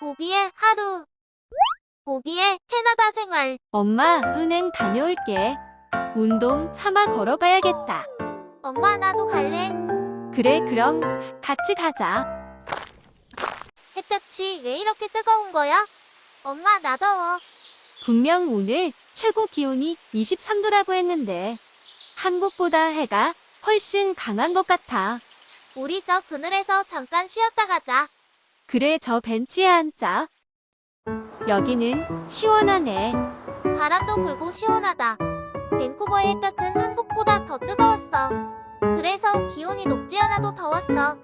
보기의 하루. 보기의 캐나다 생활. 엄마, 은행 다녀올게. 운동 삼아 걸어가야겠다. 엄마 나도 갈래. 그래, 그럼 같이 가자. 햇볕이 왜 이렇게 뜨거운 거야? 엄마 나 더워. 분명 오늘 최고 기온이 23도라고 했는데 한국보다 해가 훨씬 강한 것 같아. 우리 저 그늘에서 잠깐 쉬었다 가자. 그래, 저 벤치에 앉자. 여기는 시원하네. 바람도 불고 시원하다. 밴쿠버의 햇볕은 한국보다 더 뜨거웠어. 그래서 기온이 높지 않아도 더웠어.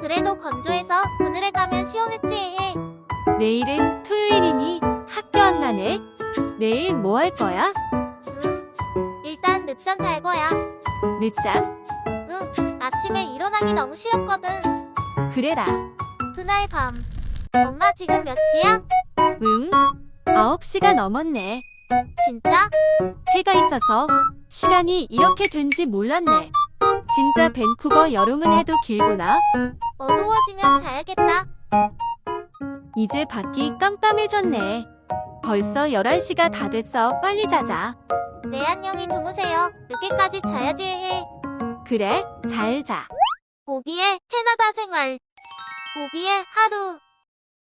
그래도 건조해서 그늘에 가면 시원했지 해. 내일은 토요일이니 학교 안 가네. 내일 뭐 할 거야? 음, 일단 늦잠 잘 거야. 늦잠? 응, 아침에 일어나기 너무 싫었거든. 그래라. 그날 밤. 엄마 지금 몇 시야? 응? 9시가 넘었네. 진짜? 해가 있어서 시간이 이렇게 된지 몰랐네. 진짜 밴쿠버 여름은 해도 길구나. 어두워지면 자야겠다. 이제 밖이 깜깜해졌네. 벌써 11시가 다 됐어. 빨리 자자. 네 안녕히 주무세요. 늦게까지 자야지 해. 그래, 잘 자. 보기의 캐나다 생활. 보기의 하루.